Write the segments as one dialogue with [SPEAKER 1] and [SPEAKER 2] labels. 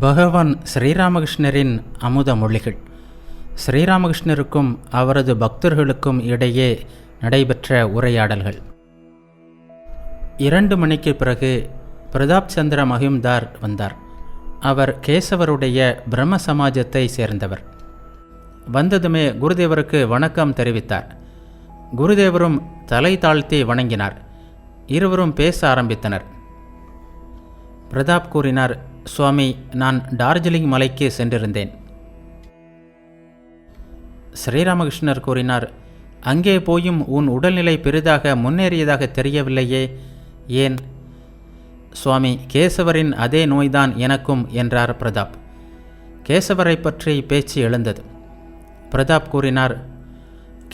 [SPEAKER 1] பகவான் ஸ்ரீராமகிருஷ்ணரின் அமுத மொழிகள். ஸ்ரீராமகிருஷ்ணருக்கும் அவரது பக்தர்களுக்கும் இடையே நடைபெற்ற உரையாடல்கள். இரண்டு மணிக்கு பிறகு பிரதாப் சந்திர மகிம்தார் வந்தார். அவர் கேசவருடைய பிரம்ம சமாஜத்தை சேர்ந்தவர். வந்ததுமே குருதேவருக்கு வணக்கம் தெரிவித்தார். குருதேவரும் தலை தாழ்த்தி வணங்கினார். இருவரும் பேச ஆரம்பித்தனர். பிரதாப் கூறினார் சுவாமி நான் டார்ஜிலிங் மலைக்கு சென்றிருந்தேன். ஸ்ரீராமகிருஷ்ணர் கூறினார் அங்கே போயும் உன் உடல்நிலை பெரிதாக முன்னேறியதாக தெரியவில்லையே ஏன்? சுவாமி கேசவரின் அதே நோய்தான் எனக்கும் என்றார் பிரதாப். கேசவரை பற்றி பேச்சு எழுந்தது. பிரதாப் கூறினார்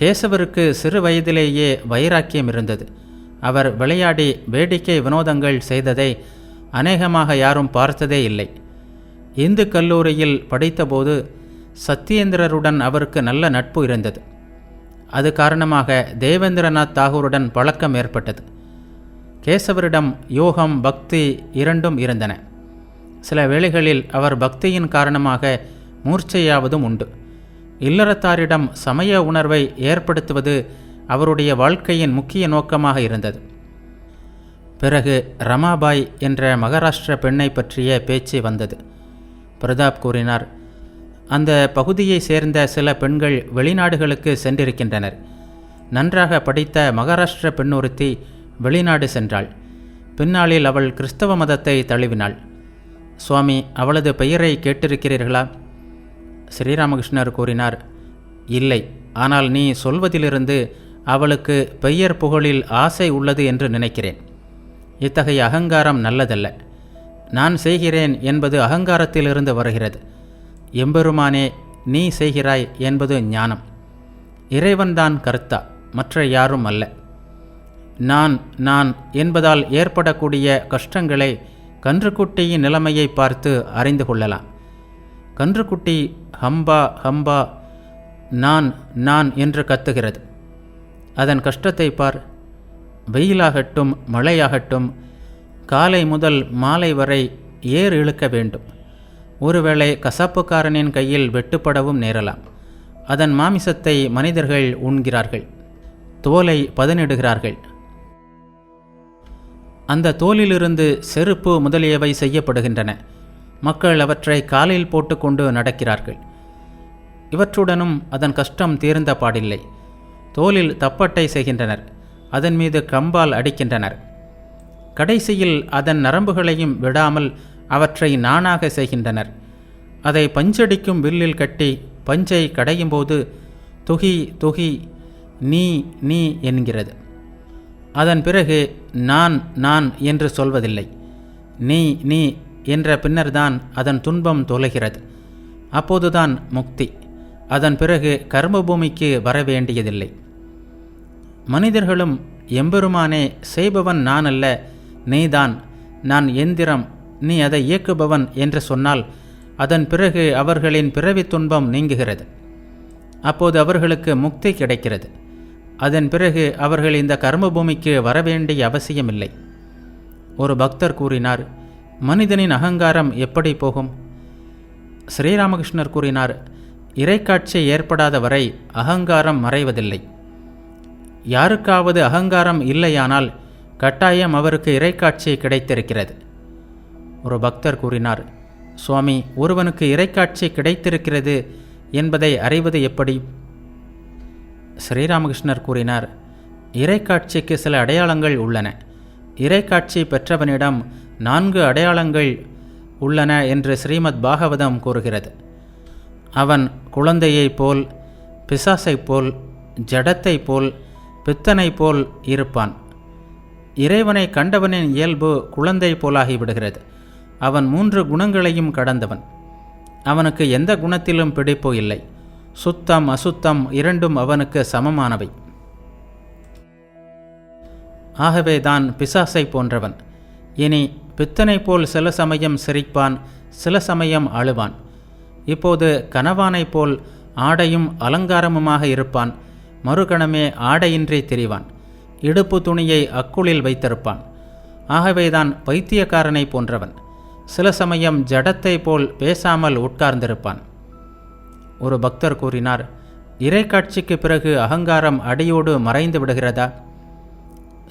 [SPEAKER 1] கேசவருக்கு சிறு வயதிலேயே வைராக்கியம் இருந்தது. அவர் விளையாடி வேடிக்கை வினோதங்கள் செய்ததை அநேகமாக யாரும் பார்த்ததே இல்லை. இந்து கல்லூரியில் படித்தபோது சத்யேந்திரருடன் அவருக்கு நல்ல நட்பு இருந்தது. அது காரணமாக தேவேந்திரநாத் தாகூருடன் பழக்கம் ஏற்பட்டது. கேசவரிடம் யோகம் பக்தி இரண்டும் இருந்தன. சில வேளைகளில் அவர் பக்தியின் காரணமாக மூர்ச்சையாவதும் உண்டு. இல்லறத்தாரிடம் சமய உணர்வை ஏற்படுத்துவது அவருடைய வாழ்க்கையின் முக்கிய நோக்கமாக இருந்தது. பிறகு ரமாபாய் என்ற மகாராஷ்டிர பெண்ணை பற்றிய பேச்சு வந்தது. பிரதாப் கூறினார் அந்த பகுதியை சேர்ந்த சில பெண்கள் வெளிநாடுகளுக்கு சென்றிருக்கின்றனர். நன்றாக படித்த மகாராஷ்டிர பெண்ணொருத்தி வெளிநாடு சென்றாள். பின்னாளில் அவள் கிறிஸ்தவ மதத்தை தழுவினாள். சுவாமி அவளது பெயரை கேட்டிருக்கிறீர்களா? ஸ்ரீராமகிருஷ்ணர் கூறினார் இல்லை. ஆனால் நீ சொல்வதிலிருந்து அவளுக்கு பெயர் புகழில் ஆசை உள்ளது என்று நினைக்கிறேன். இத்தகைய அகங்காரம் நல்லதல்ல. நான் செய்கிறேன் என்பது அகங்காரத்திலிருந்து வருகிறது. எம்பெருமானே நீ செய்கிறாய் என்பது ஞானம். இறைவன்தான் கர்த்தா மற்ற யாரும் அல்ல. நான் நான் என்பதால் ஏற்படக்கூடிய கஷ்டங்களை கன்றுக்குட்டியின் நிலைமையை பார்த்து அறிந்து கொள்ளலாம். கன்றுக்குட்டி ஹம்பா ஹம்பா நான் நான் என்று கத்துகிறது. அதன் கஷ்டத்தை பார் வெயிலாகட்டும் மழையாகட்டும் காலை முதல் மாலை வரை ஏர் இழுக்க வேண்டும். ஒருவேளை கசாப்புக்காரனின் கையில் வெட்டுப்படவும் நேரலாம். அதன் மாமிசத்தை மனிதர்கள் உண்கிறார்கள். தோலை பதனிடுகிறார்கள். அந்த தோலிலிருந்து செருப்பு முதலியவை செய்யப்படுகின்றன. மக்கள் அவற்றை காலில் போட்டுக்கொண்டு நடக்கிறார்கள். இவற்றுடனும் அதன் கஷ்டம் தீர்ந்த பாடில்லை. தோலில் தப்பட்டை செய்கின்றனர். அதன் மீது கம்பால் அடிக்கின்றனர். கடைசியில் அதன் நரம்புகளையும் விடாமல் அவற்றை நானாக செய்கின்றனர். அதை பஞ்சடிக்கும் வில்லில் கட்டி பஞ்சை கடையும் போது துகி துகி நீ நீ என்கிறது. அதன் பிறகு நான் நான் என்று சொல்வதில்லை. நீ நீ என்ற பின்னர்தான் அதன் துன்பம் தொலைகிறது அப்போதுதான் முக்தி. அதன் பிறகு கர்மபூமிக்கு வர வேண்டியதில்லை மனிதர்களும் எம்பெருமானே செய்பவன் நான் அல்ல நீதான் நான் எந்திரம் நீ அதை இயக்குபவன் என்று சொன்னால் அதன் பிறகு அவர்களின் பிறவி துன்பம் நீங்குகிறது. அப்போது அவர்களுக்கு முக்தி கிடைக்கிறது. அதன் பிறகு அவர்கள் இந்த கர்மபூமிக்கு வரவேண்டிய அவசியமில்லை. ஒரு பக்தர் கூறினார் மனிதனின் அகங்காரம் எப்படி போகும்? ஸ்ரீராமகிருஷ்ணர் கூறினார் இறைக்காட்சி ஏற்படாத வரை அகங்காரம் மறைவதில்லை. யாருக்காவது அகங்காரம் இல்லையானால் கட்டாயம் அவருக்கு இறைக்காட்சி கிடைத்திருக்கிறது. ஒரு பக்தர் கூறினார் சுவாமி ஒருவனுக்கு இறைக்காட்சி கிடைத்திருக்கிறது என்பதை அறிவது எப்படி? ஸ்ரீராமகிருஷ்ணர் கூறினார் இறைக்காட்சிக்கு சில அடையாளங்கள் உள்ளன. இறைக்காட்சி பெற்றவனிடம் நான்கு அடையாளங்கள் உள்ளன என்று ஸ்ரீமத் பாகவதம் கூறுகிறது. அவன் குழந்தையைப் போல் பிசாசைப் போல் ஜடத்தைப் போல் பித்தனை போல் இருப்பான். இறைவனை கண்டவனின் இயல்பு குழந்தை போலாகிவிடுகிறது அவன் மூன்று குணங்களையும் கடந்தவன். அவனுக்கு எந்த குணத்திலும் பிடிப்பு இல்லை. சுத்தம் அசுத்தம் இரண்டும் அவனுக்கு சமமானவை. ஆகவே தான் பிசாசை போன்றவன். இனி பித்தனை போல் சில சமயம் சிரிப்பான் சில சமயம் அழுவான். இப்போது கனவானைப் போல் ஆடையும் அலங்காரமுமாக இருப்பான். மறுகணமே ஆடையின்றி திரிவான். இடுப்பு துணியை அக்குளில் வைத்திருப்பான். ஆகவேதான் பைத்தியக்காரனை போன்றவன். சில சமயம் ஜடத்தை போல் பேசாமல் உட்கார்ந்திருப்பான். ஒரு பக்தர் கூறினார் இறைக்காட்சிக்கு பிறகு அகங்காரம் அடியோடு மறைந்து விடுகிறதா?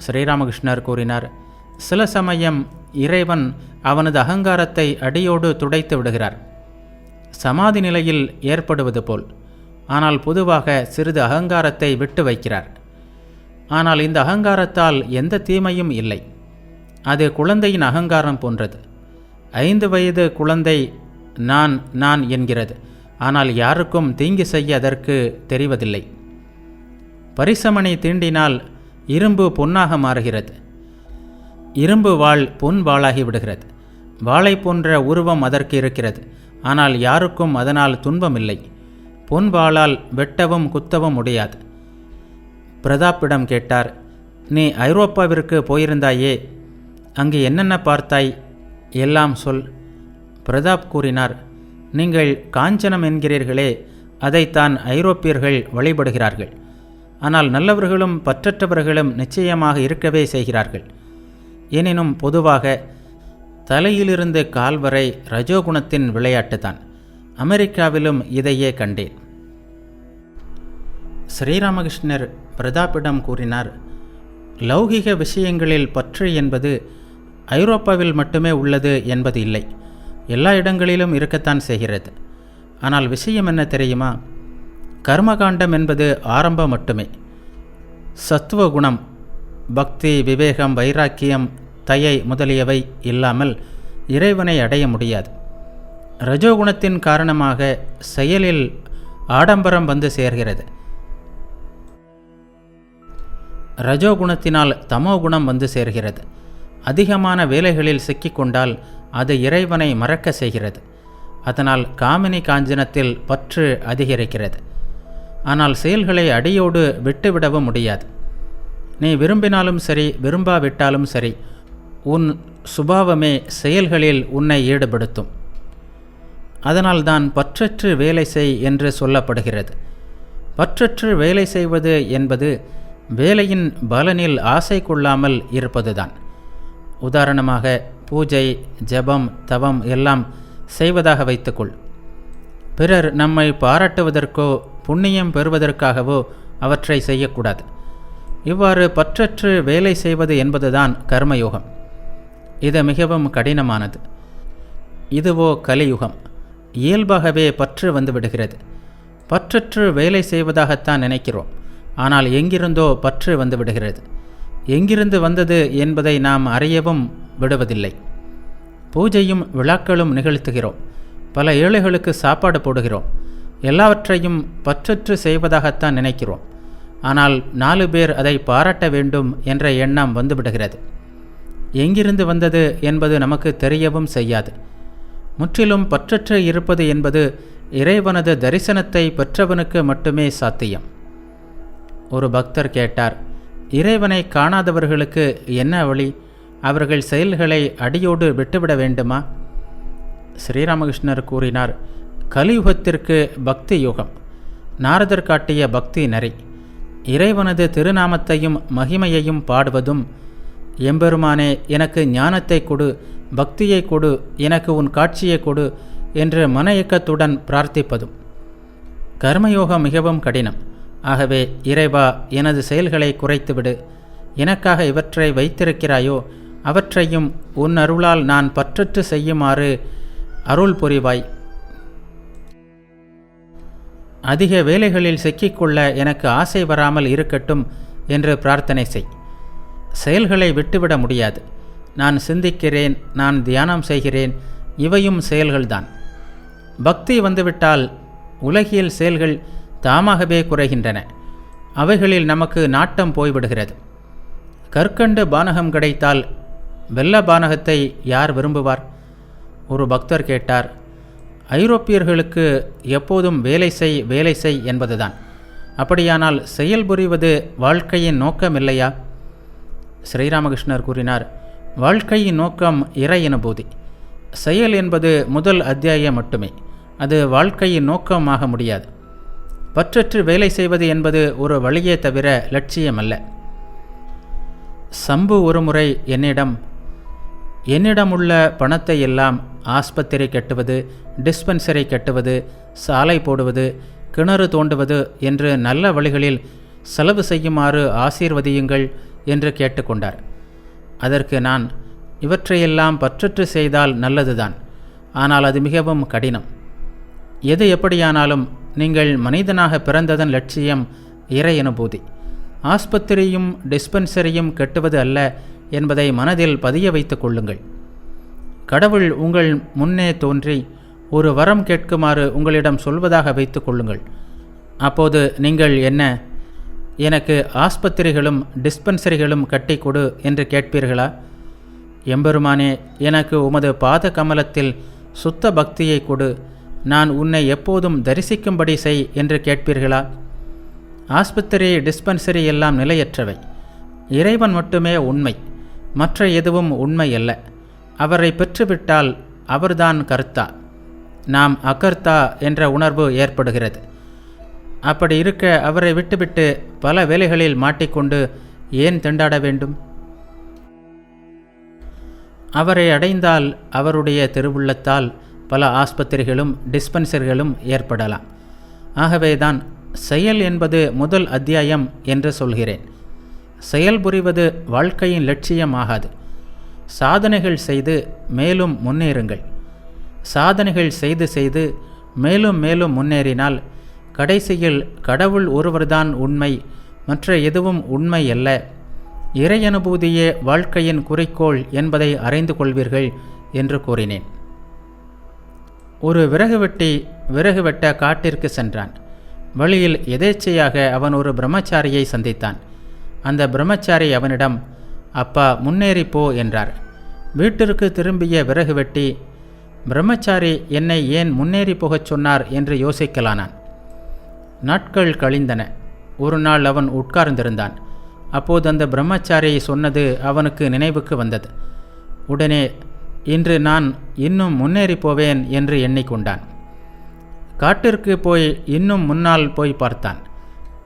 [SPEAKER 1] ஸ்ரீராமகிருஷ்ணர் கூறினார் சில சமயம் இறைவன் அவனது அகங்காரத்தை அடியோடு துடைத்து விடுகிறார். சமாதி நிலையில் ஏற்படுவது போல். ஆனால் பொதுவாக சிறிது அகங்காரத்தை விட்டு வைக்கிறார். ஆனால் இந்த அகங்காரத்தால் எந்த தீமையும் இல்லை. அது குழந்தையின் அகங்காரம் போன்றது. ஐந்து வயது குழந்தை நான் நான் என்கிறது. ஆனால் யாருக்கும் தீங்கு செய்ய அதற்கு தெரிவதில்லை. பரிசமனை தீண்டினால் இரும்பு பொன்னாக மாறுகிறது. இரும்பு வாள் பொன் வாளாகி விடுகிறது. வாளை போன்ற உருவம் அதற்கு இருக்கிறது. ஆனால் யாருக்கும் அதனால் துன்பமில்லை இல்லை. வாளால் வெட்டவும் குத்தவும் முடியாது. பிரதாப்பிடம் கேட்டார் நீ ஐரோப்பாவிற்கு போயிருந்தாயே அங்கு என்னென்ன பார்த்தாய்? எல்லாம் சொல். பிரதாப் கூறினார் நீங்கள் காஞ்சனம் என்கிறீர்களே அதைத்தான் ஐரோப்பியர்கள் வழிபடுகிறார்கள். ஆனால் நல்லவர்களும் பற்றற்றவர்களும் நிச்சயமாக இருக்கவே செய்கிறார்கள். எனினும் பொதுவாக தலையிலிருந்து கால் வரை ரஜோகுணத்தின் விளையாட்டுதான். அமெரிக்காவிலும் இதையே கண்டேன். ஸ்ரீராமகிருஷ்ணர் பிரதாப்பிடம் கூறினார் லௌகிக விஷயங்களில் பற்று என்பது ஐரோப்பாவில் மட்டுமே உள்ளது என்பது இல்லை. எல்லா இடங்களிலும் இருக்கத்தான் செய்கிறது. ஆனால் விஷயம் என்ன தெரியுமா? கர்மகாண்டம் என்பது ஆரம்பம் மட்டுமே. சத்துவ குணம் பக்தி விவேகம் வைராக்கியம் தயை முதலியவை இல்லாமல் இறைவனை அடைய முடியாது. ரஜோகுணத்தின் காரணமாக செயலில் ஆடம்பரம் வந்து சேர்கிறது. ரஜோகுணத்தினால் தமோகுணம் வந்து சேர்கிறது. அதிகமான வேலைகளில் சிக்கிக்கொண்டால் அது இறைவனை மறக்க செய்கிறது. அதனால் காமினி காஞ்சனத்தில் பற்று அதிகரிக்கிறது. ஆனால் செயல்களை அடியோடு விட்டுவிடவும் முடியாது. நீ விரும்பினாலும் சரி விரும்பாவிட்டாலும் சரி உன் சுபாவமே செயல்களில் உன்னை ஈடுபடுத்தும். அதனால்தான் பற்றற்று வேலை செய் என்று சொல்லப்படுகிறது. பற்றற்று வேலை செய்வது என்பது வேலையின் பலனில் ஆசை கொள்ளாமல் இருப்பதுதான். உதாரணமாக பூஜை ஜபம் தவம் எல்லாம் செய்வதாக வைத்துக்கொள். பிறர் நம்மை பாராட்டுவதற்கோ புண்ணியம் பெறுவதற்காகவோ அவற்றை செய்யக்கூடாது. இவ்வாறு பற்றற்று வேலை செய்வது என்பதுதான் கர்மயோகம். இது மிகவும் கடினமானது. இதுவோ கலியுகம். இயல்பாகவே பற்று வந்துவிடுகிறது. பற்றற்று வேலை செய்வதாகத்தான் நினைக்கிறோம். ஆனால் எங்கிருந்தோ பற்று வந்துவிடுகிறது எங்கிருந்து வந்தது என்பதை நாம் அறியவும் விடுவதில்லை. பூஜையும் விழாக்களும் நிகழ்த்துகிறோம். பல ஏழைகளுக்கு சாப்பாடு போடுகிறோம். எல்லாவற்றையும் பற்றற்று செய்வதாகத்தான் நினைக்கிறோம். ஆனால் நாலு பேர் அதை பாராட்ட வேண்டும் என்ற எண்ணம் வந்துவிடுகிறது எங்கிருந்து வந்தது என்பது நமக்கு தெரியவும் செய்யாது. முற்றிலும் பற்றற்று இருப்பது என்பது இறைவனது தரிசனத்தை பெற்றவனுக்கு மட்டுமே சாத்தியம். ஒரு பக்தர் கேட்டார் இறைவனை காணாதவர்களுக்கு என்ன வழி? அவர்கள் செயல்களை அடியோடு விட்டுவிட வேண்டுமா? ஸ்ரீராமகிருஷ்ணர் கூறினார் கலியுகத்திற்கு பக்தி யுகம் நாரதர் காட்டிய பக்தி நெறி. இறைவனது திருநாமத்தையும் மகிமையையும் பாடுவதும் எம்பெருமானே எனக்கு ஞானத்தை கொடு பக்தியை கொடு எனக்கு உன் காட்சியை கொடு என்று மன இயக்கத்துடன் பிரார்த்திப்பதும். கர்மயோகம் மிகவும் கடினம். ஆகவே இறைவா எனது செயல்களை குறைத்துவிடு. எனக்காக இவற்றை வைத்திருக்கிறாயோ அவற்றையும் உன் அருளால் நான் பற்றற்று செய்யுமாறு அருள் புரிவாய். அதிக வேலைகளில் சிக்கிக்கொள்ள எனக்கு ஆசை வராமல் இருக்கட்டும் என்று பிரார்த்தனை செய். செயல்களை விட்டுவிட முடியாது. நான் சிந்திக்கிறேன் நான் தியானம் செய்கிறேன் இவையும் செயல்கள்தான். பக்தி வந்துவிட்டால் உலகியல் செயல்கள் தாமாகவே குறைகின்றன. அவைகளில் நமக்கு நாட்டம் போய்விடுகிறது. கற்கண்டு பானகம் கிடைத்தால் வெள்ள பானகத்தை யார் விரும்புவார்? ஒரு பக்தர் கேட்டார் ஐரோப்பியர்களுக்கு எப்போதும் வேலை செய் வேலை செய் என்பதுதான். அப்படியானால் செயல்புரிவது வாழ்க்கையின் நோக்கம் இல்லையா? ஸ்ரீராமகிருஷ்ணர் கூறினார் வாழ்க்கையின் நோக்கம் இறை அனுபூதி செயல் என்பது முதல் அத்தியாயம் மட்டுமே. அது வாழ்க்கையின் நோக்கமாக முடியாது. பற்றற்று வேலை செய்வது என்பது ஒரு வழியே தவிர லட்சியமல்ல. சம்பு ஒருமுறை என்னிடம் என்னிடமுள்ள பணத்தை எல்லாம் ஆஸ்பத்திரி கட்டுவது டிஸ்பென்சரி கட்டுவது சாலை போடுவது கிணறு தோண்டுவது என்று நல்ல வழிகளில் செலவு செய்யுமாறு ஆசீர்வதியுங்கள் என்று கேட்டுக்கொண்டார். அதற்கு நான் இவற்றையெல்லாம் பற்றற்று செய்தால் நல்லதுதான் ஆனால் அது மிகவும் கடினம். எது எப்படியானாலும் நீங்கள் மனிதனாக பிறந்ததன் லட்சியம் இறை அனுபூதி ஆஸ்பத்திரியும் டிஸ்பென்சரியும் கட்டுவது அல்ல என்பதை மனதில் பதிய வைத்துக் கொள்ளுங்கள். கடவுள் உங்கள் முன்னே தோன்றி ஒரு வரம் கேட்குமாறு உங்களிடம் சொல்வதாக வைத்துக் கொள்ளுங்கள். அப்போது நீங்கள் என்ன? எனக்கு ஆஸ்பத்திரிகளும் டிஸ்பென்சரிகளும் கட்டி கொடு என்று கேட்பீர்களா? எம்பெருமானே எனக்கு உமது பாத கமலத்தில் சுத்த பக்தியை கொடு. நான் உன்னை எப்போதும் தரிசிக்கும்படி செய் என்று கேட்பீர்களா? ஆஸ்பத்திரி டிஸ்பென்சரி எல்லாம் நிலையற்றவை. இறைவன் மட்டுமே உண்மை மற்ற எதுவும் உண்மை அல்ல. அவரை பெற்றுவிட்டால் அவர்தான் கர்த்தா. நாம் அகர்த்தா என்ற உணர்வு ஏற்படுகிறது. அப்படி இருக்க அவரை விட்டுவிட்டு பல வேலைகளில் மாட்டிக்கொண்டு ஏன் திண்டாட வேண்டும்? அவரை அடைந்தால் அவருடைய திருவுள்ளத்தால் பல ஆஸ்பத்திரிகளும் டிஸ்பென்சரிகளும் ஏற்படலாம். ஆகவேதான் செயல் என்பது முதல் அத்தியாயம் என்று சொல்கிறேன். செயல் புரிவது வாழ்க்கையின் லட்சியம் ஆகாது சாதனைகள் செய்து மேலும் முன்னேறுங்கள். சாதனைகள் செய்து செய்து மேலும் மேலும் முன்னேறினால் கடைசியில் கடவுள் ஒருவர்தான் உண்மை மற்ற எதுவும் உண்மை அல்ல. இறையனுபூதியே வாழ்க்கையின் குறிக்கோள் என்பதை அறிந்து கொள்வீர்கள் என்று கூறினேன். ஒரு விறகு வெட்டி விறகு வெட்ட காட்டிற்கு சென்றான். வழியில் எதேச்சையாக அவன் ஒரு பிரம்மச்சாரியை சந்தித்தான். அந்த பிரம்மச்சாரி அவனிடம் அப்பா முன்னேறி போ என்றார். வீட்டிற்கு திரும்பிய விறகு வெட்டி பிரம்மச்சாரி என்னை ஏன் முன்னேறி போகச் சொன்னார்? என்று யோசிக்கலானான். நாட்கள் கழிந்தன. ஒரு நாள் அவன் உட்கார்ந்திருந்தான். அப்போது அந்த பிரம்மச்சாரி சொன்னது அவனுக்கு நினைவுக்கு வந்தது. உடனே இன்று நான் இன்னும் முன்னேறி போவேன் என்று எண்ணிக்கொண்டான். காட்டிற்கு போய் இன்னும் முன்னால் போய் பார்த்தான்.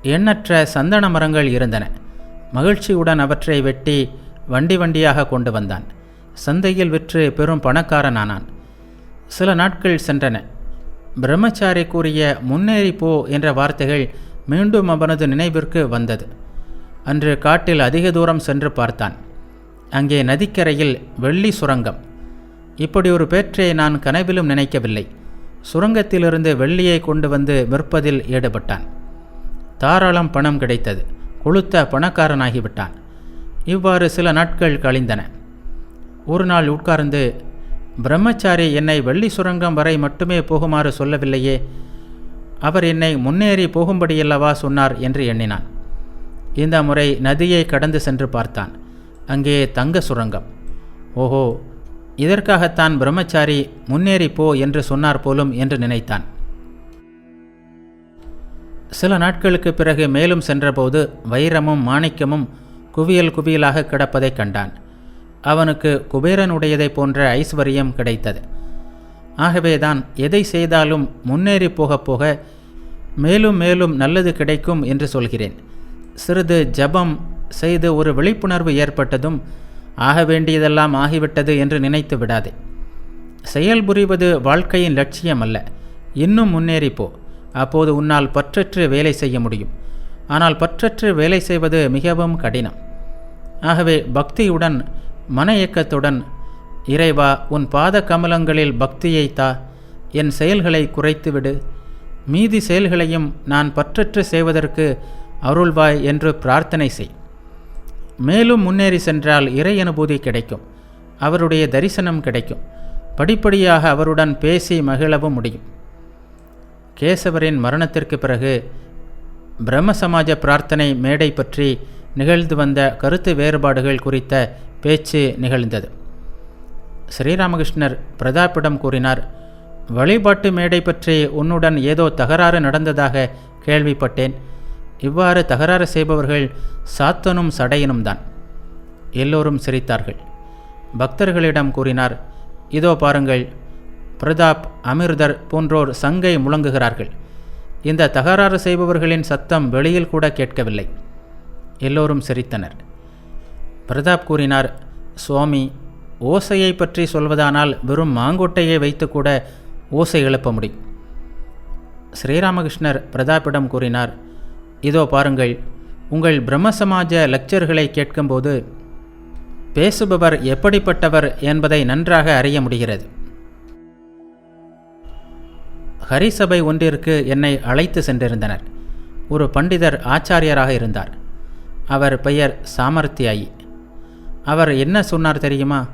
[SPEAKER 1] எண்ணற்ற சந்தன மரங்கள் இருந்தன. மகிழ்ச்சியுடன் அவற்றை வெட்டி வண்டி வண்டியாக கொண்டு வந்தான். சந்தையில் விற்று பெரும் பணக்காரனானான். சில நாட்கள் சென்றன. பிரம்மச்சாரி கூறிய முன்னேறி போ என்ற வார்த்தைகள் மீண்டும் அவனது நினைவிற்கு வந்தது. அன்று காட்டில் அதிக தூரம் சென்று பார்த்தான். அங்கே நதிக்கரையில் வெள்ளி சுரங்கம் இப்படி ஒரு பேற்றை நான் கனவிலும் நினைக்கவில்லை. சுரங்கத்திலிருந்து வெள்ளியை கொண்டு வந்து விற்பதில் ஈடுபட்டான். தாராளம் பணம் கிடைத்தது. கொளுத்த பணக்காரனாகிவிட்டான். இவ்வாறு சில நாட்கள் கழிந்தன. ஒரு நாள் உட்கார்ந்து பிரம்மச்சாரி என்னை வெள்ளி சுரங்கம் வரை மட்டுமே போகுமாறு சொல்லவில்லையே. அவர் என்னை முன்னேறி போகும்படியல்லவா சொன்னார்? என்று எண்ணினான். இந்த முறை நதியை கடந்து சென்று பார்த்தான். அங்கே தங்க சுரங்கம். ஓஹோ இதற்காகத்தான் பிரம்மச்சாரி முன்னேறி போ என்று சொன்னார் போலும் என்று நினைத்தான். சில நாட்களுக்கு பிறகு மேலும் சென்றபோது வைரமும் மாணிக்கமும் குவியல் குவியலாக கிடப்பதைக் கண்டான். அவனுக்கு குபேரனுடையதைப் போன்ற ஐஸ்வர்யம் கிடைத்தது. ஆகவேதான் எதை செய்தாலும் முன்னேறி போக போக மேலும் மேலும் நல்லது கிடைக்கும் என்று சொல்கிறேன். சிறிது ஜபம் செய்து ஒரு விழிப்புணர்வு ஏற்பட்டதும் ஆக வேண்டியதெல்லாம் ஆகிவிட்டது என்று நினைத்து விடாதே. செயல் புரிவது வாழ்க்கையின் லட்சியம் அல்ல இன்னும் முன்னேறிப்போ. அப்போது உன்னால் பற்றற்று வேலை செய்ய முடியும். ஆனால் பற்றற்று வேலை செய்வது மிகவும் கடினம். ஆகவே பக்தியுடன் மன இயக்கத்துடன் இறைவா உன் பாத கமலங்களில் பக்தியை தா. என் செயல்களை குறைத்துவிடு மீதி செயல்களையும் நான் பற்றற்று செய்வதற்கு அருள்வாய் என்று பிரார்த்தனை செய். மேலும் முன்னேறி சென்றால் இறை அனுபூதி கிடைக்கும். அவருடைய தரிசனம் கிடைக்கும். படிப்படியாக அவருடன் பேசி மகிழவும் முடியும். கேசவரின் மரணத்திற்கு பிறகு பிரம்ம சமாஜ பிரார்த்தனை மேடை பற்றி நிகழ்ந்து வந்த கருத்து வேறுபாடுகள் குறித்த பேச்சு நிகழ்ந்தது. ஸ்ரீராமகிருஷ்ணர் பிரதாப்பிடம் கூறினார் வழிபாட்டு மேடை பற்றி உன்னுடன் ஏதோ தகராறு நடந்ததாக கேள்விப்பட்டேன். இவ்வாறு தகராறு செய்பவர்கள் சாத்தனும் சடையனும் தான். எல்லோரும் சிரித்தார்கள். பக்தர்களிடம் கூறினார் இதோ பாருங்கள் பிரதாப் அமிர்தர் போன்றோர் சங்கை முழங்குகிறார்கள். இந்த தகராறு செய்பவர்களின் சத்தம் வெளியில் கூட கேட்கவில்லை. எல்லோரும் சிரித்தனர். பிரதாப் கூறினார் சுவாமி ஓசையை பற்றி சொல்வதானால் வெறும் மாங்கொட்டையை வைத்து கூட ஓசை எழுப்ப முடியும். ஸ்ரீராமகிருஷ்ணர் பிரதாப்பிடம் கூறினார் இதோ பாருங்கள் உங்கள் பிரம்ம சமாஜ லெக்சர்களை கேட்கும்போது பேசுபவர் எப்படிப்பட்டவர் என்பதை நன்றாக அறிய முடிகிறது. ஹரிசபை ஒன்றிற்கு என்னை அழைத்து சென்றிருந்தனர். ஒரு பண்டிதர் ஆச்சாரியராக இருந்தார். அவர் பெயர் சாமர்த்தியாயி. அவர் என்ன சொன்னார் தெரியுமா?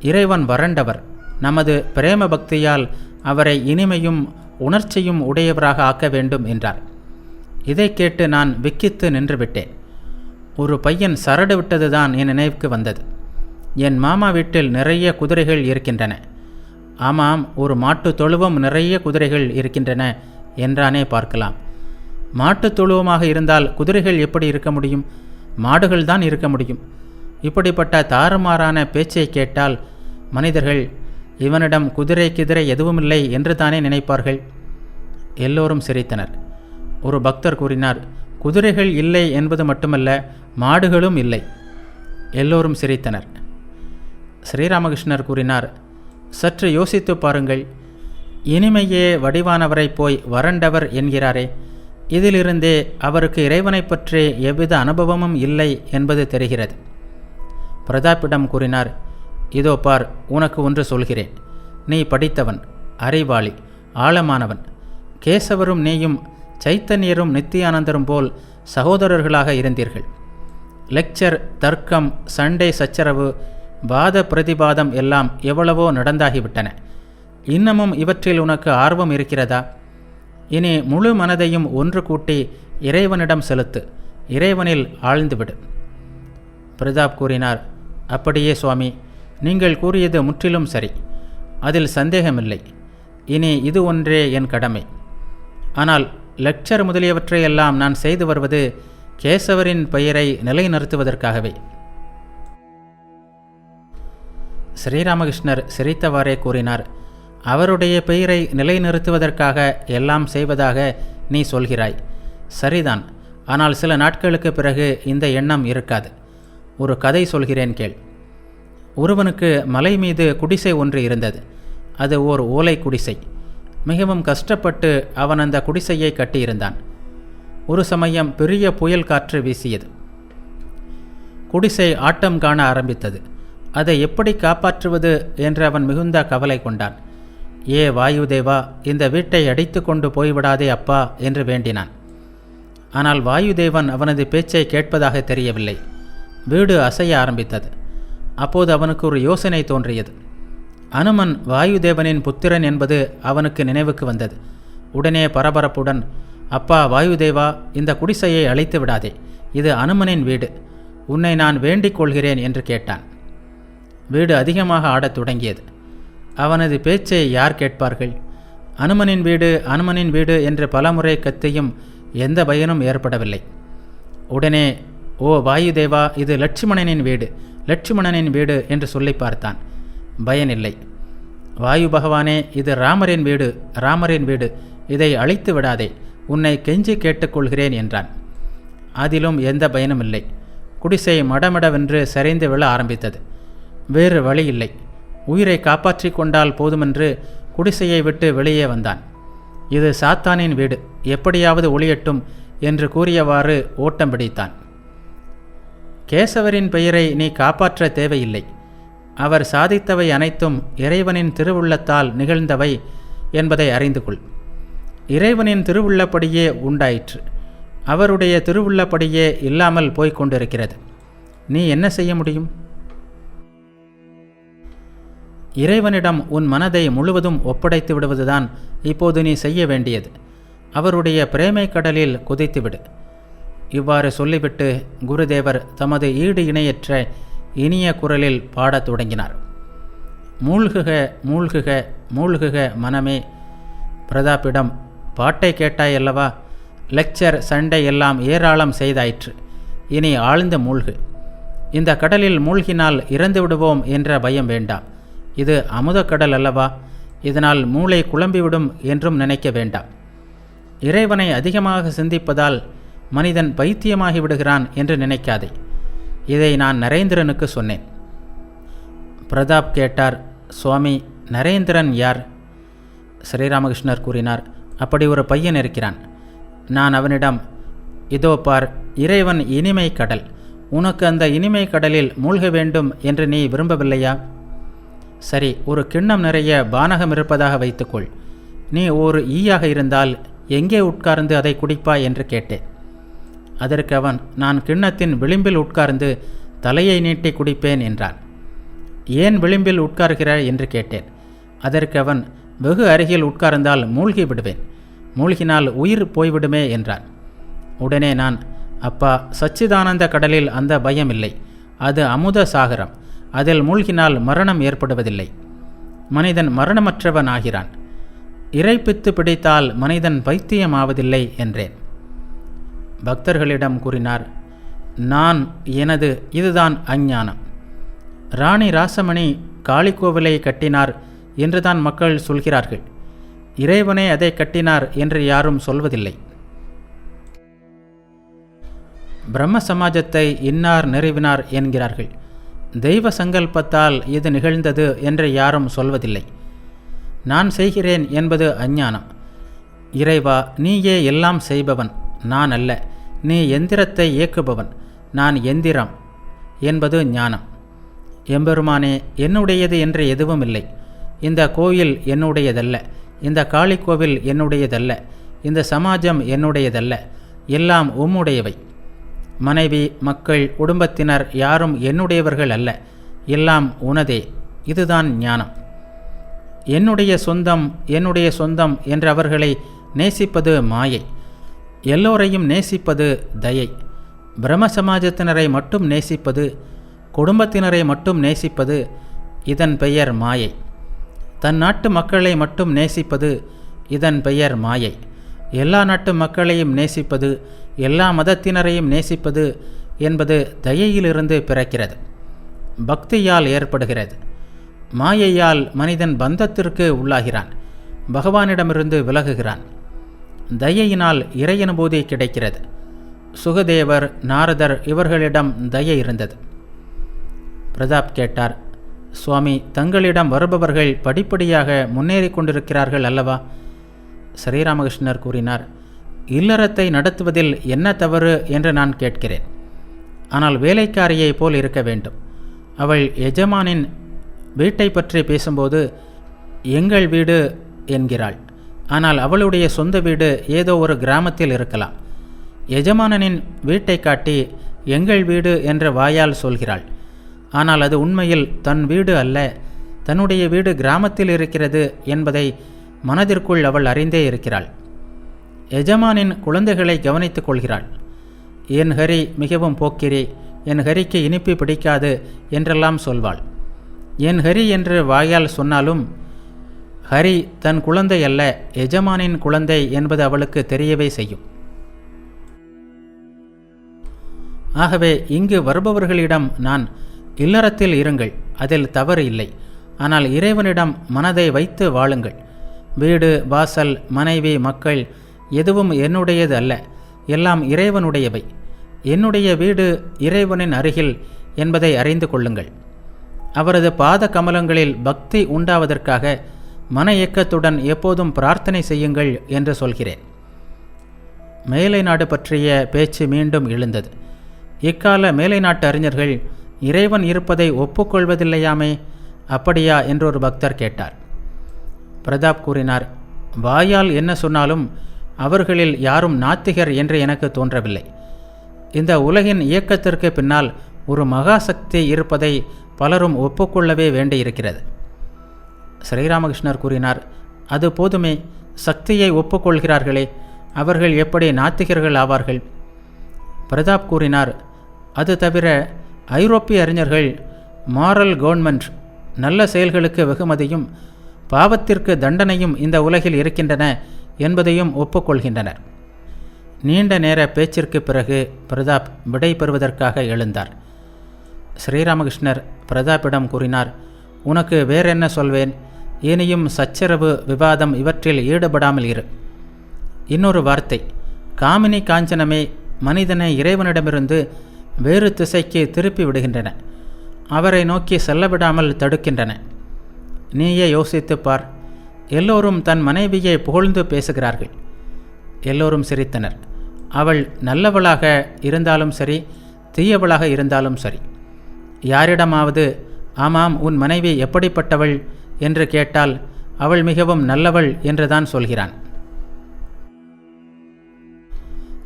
[SPEAKER 1] இறைவன் வறண்டவர். நமது பிரேம பக்தியால் அவரை இனிமையும் உணர்ச்சியும் உடையவராக ஆக்க வேண்டும் என்றார். இதை கேட்டு நான் விக்கித்து நின்றுவிட்டேன். ஒரு பையன் சரடு விட்டதுதான் என் நினைவுக்கு வந்தது. என் மாமா வீட்டில் நிறைய குதிரைகள் இருக்கின்றன. ஆமாம் ஒரு மாட்டு தொழுவம் நிறைய குதிரைகள் இருக்கின்றன என்றானே பார்க்கலாம். மாட்டு தொழுவமாக இருந்தால் குதிரைகள் எப்படி இருக்க முடியும்? மாடுகள் தான் இருக்க முடியும். இப்படிப்பட்ட தாறுமாறான பேச்சை கேட்டால் மனிதர்கள் இவனிடம் குதிரை கிதிரை எதுவுமில்லை என்று தானே நினைப்பார்கள். எல்லோரும் சிரித்தனர். ஒரு பக்தர் கூறினார் குதிரைகள் இல்லை என்பது மட்டுமல்ல மாடுகளும் இல்லை. எல்லோரும் சிரித்தனர். ஸ்ரீராமகிருஷ்ணர் கூறினார் சற்று யோசித்து பாருங்கள். இனிமையே வடிவானவரை போய் வறண்டவர் என்கிறாரே. இதிலிருந்தே அவருக்கு இறைவனை பற்றி எவ்வித அனுபவமும் இல்லை என்பது தெரிகிறது. பிரதாப்பிடம் கூறினார் இதோ பார் உனக்கு ஒன்று சொல்கிறேன். நீ படித்தவன் அறிவாளி ஆழமானவன். கேசவரும் நீயும் சைத்தன்யரும் நித்தியானந்தரும் போல் சகோதரர்களாக இருந்தீர்கள். லெக்சர் தர்க்கம் சண்டை சச்சரவு வாத பிரதிபாதம் எல்லாம் எவ்வளவோ நடந்தாகிவிட்டன. இன்னமும் இவற்றில் உனக்கு ஆர்வம் இருக்கிறதா? இனி முழு மனதையும் ஒன்று கூட்டி இறைவனிடம் செலுத்து இறைவனில் ஆழ்ந்துவிடு. பிரதாப் கூறினார் அப்படியே சுவாமி நீங்கள் கூறியது முற்றிலும் சரி. அதில் சந்தேகமில்லை. இனி இது ஒன்றே என் கடமை. ஆனால் லெக்சர் முதலியவற்றையெல்லாம் நான் செய்து வருவது கேசவரின் பெயரை நிலைநிறுத்துவதற்காகவே. ஸ்ரீராமகிருஷ்ணர் சிரித்தவாறே கூறினார் அவருடைய பெயரை நிலைநிறுத்துவதற்காக எல்லாம் செய்வதாக நீ சொல்கிறாய். சரிதான் ஆனால் சில நாட்களுக்கு பிறகு இந்த எண்ணம் இருக்காது. ஒரு கதை சொல்கிறேன் கேள். ஒருவனுக்கு மலை மீது குடிசை ஒன்று இருந்தது. அது ஓர் ஓலை குடிசை. மிகவும் கஷ்டப்பட்டு அவன் அந்த குடிசையை கட்டியிருந்தான். ஒரு சமயம் பெரிய புயல் காற்று வீசியது. குடிசை ஆட்டம் காண ஆரம்பித்தது. அதை எப்படி காப்பாற்றுவது என்று அவன் மிகுந்த கவலை கொண்டான். ஏ வாயுதேவா இந்த வீட்டை அடித்து கொண்டு போய்விடாதே அப்பா என்று வேண்டினான். ஆனால் வாயுதேவன் அவனது பேச்சை கேட்பதாக தெரியவில்லை. வீடு அசைய ஆரம்பித்தது. அப்போது அவனுக்கு ஒரு யோசனை தோன்றியது. அனுமன் வாயுதேவனின் புத்திரன் என்பது அவனுக்கு நினைவுக்கு வந்தது. உடனே பரபரப்புடன் அப்பா வாயுதேவா இந்த குடிசையை அழைத்து விடாதே. இது அனுமனின் வீடு. உன்னை நான் வேண்டிக் கொள்கிறேன் என்று கேட்டான். வீடு அதிகமாக ஆடத் தொடங்கியது. அவனது பேச்சை யார் கேட்பார்கள்? அனுமனின் வீடு அனுமனின் வீடு என்று பலமுறை கத்தியும் எந்த பயனும் ஏற்படவில்லை. உடனே ஓ வாயுதேவா இது லட்சுமணனின் வீடு லட்சுமணனின் வீடு என்று சொல்லி பார்த்தான். பயனில்லை. வாயு பகவானே இது ராமரின் வீடு ராமரின் வீடு இதை அழித்து விடாதே உன்னை கெஞ்சி கேட்டுக்கொள்கிறேன் என்றான். அதிலும் எந்த பயனும் இல்லை. குடிசை மடமடவென்று சரிந்து விழ ஆரம்பித்தது. வேறு வழி இல்லை. உயிரை காப்பாற்றி கொண்டால் போதுமென்று குடிசையை விட்டு வெளியே வந்தான். இது சாத்தானின் வீடு எப்படியாவது ஒளியட்டும் என்று கூறியவாறு ஓட்டம் பிடித்தான். கேசவரின் பெயரை நீ காப்பாற்ற தேவையில்லை. அவர் சாதித்தவை அனைத்தும் இறைவனின் திருவுள்ளத்தால் நிகழ்ந்தவை என்பதை அறிந்து கொள் இறைவனின் திருவுள்ளப்படியே உண்டாயிற்று. அவருடைய திருவுள்ளப்படியே இல்லாமல் போய்க் கொண்டிருக்கிறது நீ என்ன செய்ய முடியும்? இறைவனிடம் உன் மனதை முழுவதும் ஒப்படைத்து விடுவதுதான் இப்போது நீ செய்ய வேண்டியது. அவருடைய பிரேமை கடலில் குதித்துவிடு. இவ்வாறு சொல்லிவிட்டு குருதேவர் தமது ஈடு இணையற்ற இனிய குரலில் பாடத் தொடங்கினார். மூழ்குக மூழ்குக மூழ்குக மனமே. பிரதாப்பிடம் பாட்டை கேட்டாயல்லவா லெக்சர் சண்டை எல்லாம் ஏராளம் செய்தாயிற்று. இனி ஆழ்ந்த மூழ்கு. இந்த கடலில் மூழ்கினால் இறந்து விடுவோம் என்ற பயம் வேண்டாம். இது அமுதக்கடல் அல்லவா? இதனால் மூளை குழம்பிவிடும் என்றும் நினைக்க வேண்டாம். இறைவனை அதிகமாக சிந்திப்பதால் மனிதன் பைத்தியமாகி விடுகிறான் என்று நினைக்காதே. இதை நான் நரேந்திரனுக்கு சொன்னேன். பிரதாப் கேட்டார் சுவாமி நரேந்திரன் யார்? ஸ்ரீராமகிருஷ்ணர் கூறினார் அப்படி ஒரு பையன் இருக்கிறான். நான் அவனிடம் இதோ பார் இறைவன் இனிமை கடல். உனக்கு அந்த இனிமை கடலில் மூழ்க வேண்டும் என்று நீ விரும்பவில்லையா? சரி ஒரு கிண்ணம் நிறைய பானகம் இருப்பதாக வைத்துக்கொள். நீ ஒரு ஈயாக இருந்தால் எங்கே உட்கார்ந்து அதை குடிப்பாய்? என்று கேட்டேன். அதற்கு அவன் நான் கிண்ணத்தின் விளிம்பில் உட்கார்ந்து தலையை நீட்டி குடிப்பேன் என்றான் ஏன் விளிம்பில் உட்கார்கிறாய்? என்று கேட்டேன். அதற்கு அவன் வெகு அருகில் உட்கார்ந்தால் மூழ்கி விடுவேன். மூழ்கினால் உயிர் போய்விடுமே என்றான். உடனே நான் அப்பா சச்சிதானந்த கடலில் அந்த பயம் இல்லை அது அமுத சாகரம். அதில் மூழ்கினால் மரணம் ஏற்படுவதில்லை. மனிதன் மரணமற்றவன் ஆகிறான். இறைப்பித்து பிடித்தால் மனிதன் பைத்தியமாவதில்லை என்றேன். பக்தர்களிடம் கூறினார் நான் எனது இதுதான் அஞ்ஞானம். ராணி ராசமணி காளிக்கோவிலை கட்டினார் என்றுதான் மக்கள் சொல்கிறார்கள். இறைவனே அதை கட்டினார் என்று யாரும் சொல்வதில்லை. பிரம்ம சமாஜத்தை இன்னார் நிறுவினார் என்கிறார்கள். தெய்வ சங்கல்பத்தால் இது நிகழ்ந்தது என்று யாரும் சொல்வதில்லை. நான் செய்கிறேன் என்பது அஞ்ஞானம். இறைவா நீயே எல்லாம் செய்பவன். நான் அல்ல. நீ எந்திரத்தை இயக்குபவன். நான் எந்திரம் என்பது ஞானம். எம்பெருமானே என்னுடையது என்று எதுவும் இல்லை. இந்த கோயில் என்னுடையதல்ல. இந்த காளி கோவில் என்னுடையதல்ல. இந்த சமாஜம் என்னுடையதல்ல. எல்லாம் உம்முடையவை. மனைவி மக்கள் குடும்பத்தினர் யாரும் என்னுடையவர்கள் அல்ல. எல்லாம் உனதே. இதுதான் ஞானம். என்னுடைய சொந்தம் என்னுடைய சொந்தம் என்று அவர்களை நேசிப்பது மாயை. எல்லோரையும் நேசிப்பது தயை. பிரம்ம சமாஜத்தினரை மட்டும் நேசிப்பது குடும்பத்தினரை மட்டும் நேசிப்பது இதன் பெயர் மாயை. தன் நாட்டு மக்களை மட்டும் நேசிப்பது இதன் பெயர் மாயை. எல்லா நாட்டு மக்களையும் நேசிப்பது எல்லா மதத்தினரையும் நேசிப்பது என்பது தயையிலிருந்து பிறக்கிறது. பக்தியால் ஏற்படுகிறது. மாயையால் மனிதன் பந்தத்திற்கு உள்ளாகிறான். பகவானிடமிருந்து விலகுகிறான். தயையினால் இறையனுபூதி கிடைக்கிறது. சுகதேவர் நாரதர் இவர்களிடம் தயை இருந்தது. பிரதாப் கேட்டார் சுவாமி தங்களிடம் வருபவர்கள் படிப்படியாக முன்னேறி கொண்டிருக்கிறார்கள் அல்லவா? ஸ்ரீராமகிருஷ்ணர் கூறினார் இல்லறத்தை நடத்துவதில் என்ன தவறு என்று நான் கேட்கிறேன். ஆனால் வேலைக்காரியை போல் இருக்க வேண்டும். அவள் எஜமானின் வீட்டை பற்றி பேசும்போது எங்கள் வீடு என்கிறாள். ஆனால் அவளுடைய சொந்த வீடு ஏதோ ஒரு கிராமத்தில் இருக்கலாம். எஜமானனின் வீட்டை காட்டி எங்கள் வீடு என்ற வாயால் சொல்கிறாள். ஆனால் அது உண்மையில் தன் வீடு அல்ல. தன்னுடைய வீடு கிராமத்தில் இருக்கிறது என்பதை மனதிற்குள் அவள் அறிந்தே இருக்கிறாள். எஜமானின் குழந்தைகளை கவனித்துக் கொள்கிறாள். என் ஹரி மிகவும் போக்கிரி. என் ஹரிக்கு இனிப்பு பிடிக்காது என்றெல்லாம் சொல்வாள். என் ஹரி என்று வாயால் சொன்னாலும் ஹரி தன் குழந்தை அல்ல எஜமானின் குழந்தை என்பது அவளுக்கு தெரியவே செய்யும். ஆகவே இங்கு வருபவர்களிடம் நான் இல்லறத்தில் இருங்கள் அதில் தவறு இல்லை. ஆனால் இறைவனிடம் மனதை வைத்து வாழுங்கள். வீடு வாசல் மனைவி மக்கள் எதுவும் என்னுடையது அல்ல எல்லாம் இறைவனுடையவை. என்னுடைய வீடு இறைவனின் அருகில் என்பதை அறிந்து கொள்ளுங்கள். அவரது பாத கமலங்களில் பக்தி உண்டாவதற்காக மன இயக்கத்துடன் எப்போதும் பிரார்த்தனை செய்யுங்கள் என்று சொல்கிறேன். மேலை நாடு பற்றிய பேச்சு மீண்டும் எழுந்தது. இக்கால மேலை நாட்டு அறிஞர்கள் இறைவன் இருப்பதை ஒப்புக்கொள்வதில்லையாமே அப்படியா என்றொரு பக்தர் கேட்டார். பிரதாப் கூறினார் வாயால் என்ன சொன்னாலும் அவர்களில் யாரும் நாத்திகர் என்று எனக்கு தோன்றவில்லை. இந்த உலகின் இயக்கத்திற்கு பின்னால் ஒரு மகாசக்தி இருப்பதை பலரும் ஒப்புக்கொள்ளவே வேண்டியிருக்கிறது. ஸ்ரீராமகிருஷ்ணர் கூறினார். அது போதுமே சக்தியை ஒப்புக்கொள்கிறார்களே அவர்கள் எப்படி நாத்திகர்கள் ஆவார்கள்? பிரதாப் கூறினார். அது தவிர ஐரோப்பிய அறிஞர்கள் மாரல் கவர்மெண்ட் நல்ல செயல்களுக்கு வெகுமதியும் பாவத்திற்கு தண்டனையும் இந்த உலகில் இருக்கின்றன என்பதையும் ஒப்புக்கொள்கின்றனர். நீண்ட நேர பேச்சிற்கு பிறகு பிரதாப் விடை பெறுவதற்காக எழுந்தார். ஸ்ரீராமகிருஷ்ணர் பிரதாப்பிடம் கூறினார். உனக்கு வேறென்ன சொல்வேன்? இனியும் சச்சரவு விவாதம் இவற்றில் ஈடுபடாமல் இரு. இன்னொரு வார்த்தை காமினி காஞ்சனமே மனிதனை இறைவனிடமிருந்து வேறு திசைக்கு திருப்பி விடுகின்றன. அவரை நோக்கி செல்லவிடாமல் தடுக்கின்றன. நீயே யோசித்துப் பார் எல்லோரும் தன் மனைவியை புகழ்ந்து பேசுகிறார்கள். எல்லோரும் சிரித்தனர். அவள் நல்லவளாக இருந்தாலும் சரி தீயவளாக இருந்தாலும் சரி. யாரிடமாவது ஆமாம் உன் மனைவி எப்படிப்பட்டவள் என்று கேட்டால் அவள் மிகவும் நல்லவள் என்றுதான் சொல்கிறான்.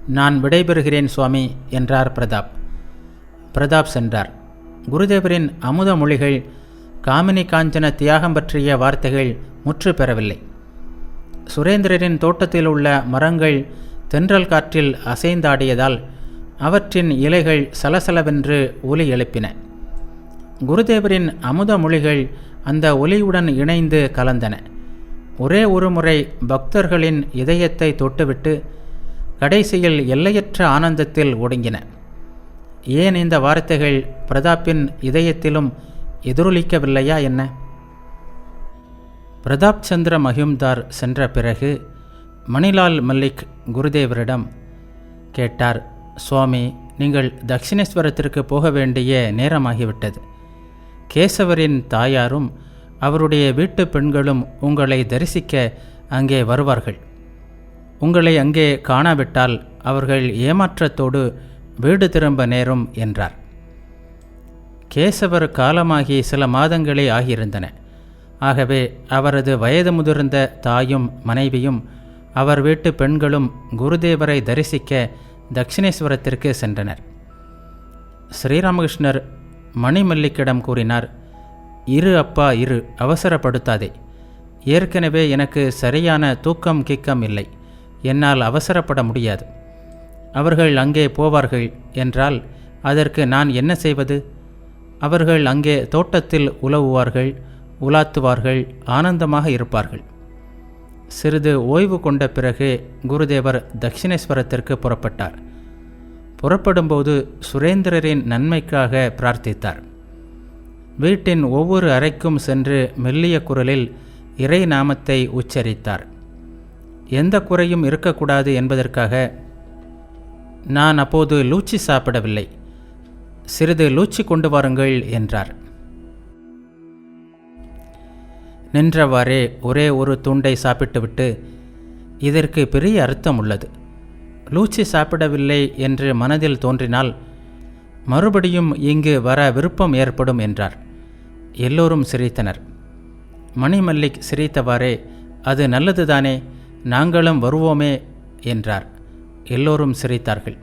[SPEAKER 1] நான் விடைபெறுகிறேன் சுவாமி என்றார் பிரதாப். பிரதாப் சென்றார். குருதேவரின் அமுத மொழிகள் காமினி காஞ்சன தியாகம் பற்றிய வார்த்தைகள் முற்று பெறவில்லை. சுரேந்திரரின் தோட்டத்தில் உள்ள மரங்கள் தென்றல் காற்றில் அசைந்தாடியதால் அவற்றின் இலைகள் சலசலவென்று ஒலி எழுப்பின. குருதேவரின் அமுத மொழிகள் அந்த ஒலியுடன் இணைந்து கலந்தன. ஒரே ஒரு முறை பக்தர்களின் இதயத்தை தொட்டுவிட்டு கடைசியில் எல்லையற்ற ஆனந்தத்தில் ஒடுங்கின. ஏன் இந்த வார்த்தைகள் பிரதாப்பின் இதயத்திலும் எதிரொலிக்கவில்லையா என்ன? பிரதாப் சந்திர மஹிம்தார் சென்ற பிறகு மணிலால் மல்லிக் குருதேவரிடம் கேட்டார் சுவாமி நீங்கள் தட்சிணேஸ்வரத்திற்கு போக வேண்டிய நேரமாகிவிட்டது. கேசவரின் தாயாரும் அவருடைய வீட்டு பெண்களும் உங்களை தரிசிக்க அங்கே வருவார்கள். உங்களை அங்கே காணாவிட்டால் அவர்கள் ஏமாற்றத்தோடு வீடு திரும்ப நேரும் என்றார். கேசவர் காலமாகி சில மாதங்களே ஆகியிருந்தன. ஆகவே அவரது வயது முதிர்ந்த தாயும் மனைவியும் அவர் வீட்டு பெண்களும் குருதேவரை தரிசிக்க தட்சிணேஸ்வரத்திற்கு சென்றனர். ஸ்ரீராமகிருஷ்ணர் மணிமல்லிக்கிடம் கூறினார் இரு அப்பா இரு அவசரப்படுத்தாதே. ஏற்கனவே எனக்கு சரியான தூக்கம் கிக்கம் இல்லை. என்னால் அவசரப்பட முடியாது. அவர்கள் அங்கே போவார்கள் என்றால் அதற்கு நான் என்ன செய்வது? அவர்கள் அங்கே தோட்டத்தில் உலவுவார்கள் உலாத்துவார்கள் ஆனந்தமாக இருப்பார்கள். சிறிது ஓய்வு கொண்ட பிறகு குருதேவர் தட்சிணேஸ்வரத்திற்கு புறப்பட்டார். புறப்படும்போது சுரேந்திரரின் நன்மைக்காக பிரார்த்தித்தார். வீட்டின் ஒவ்வொரு அறைக்கும் சென்று மெல்லிய குரலில் இறை நாமத்தை உச்சரித்தார். எந்த குறையும் இருக்கக்கூடாது என்பதற்காக நான் அப்போது லூச்சி சாப்பிடவில்லை. சிறிது லூச்சி கொண்டு வாருங்கள் என்றார். நின்றவாறே ஒரே ஒரு துண்டை சாப்பிட்டுவிட்டு இதற்கு பெரிய அர்த்தம் உள்ளது. லூச்சி சாப்பிடவில்லை என்று மனதில் தோன்றினால் மறுபடியும் இங்கு வர விருப்பம் ஏற்படும் என்றார். எல்லோரும் சிரித்தனர். மணிமல்லிக் சிரித்தவாறே அது நல்லதுதானே நாங்களும் வருவோமே என்றார். எல்லோரும் சிரித்தார்கள்.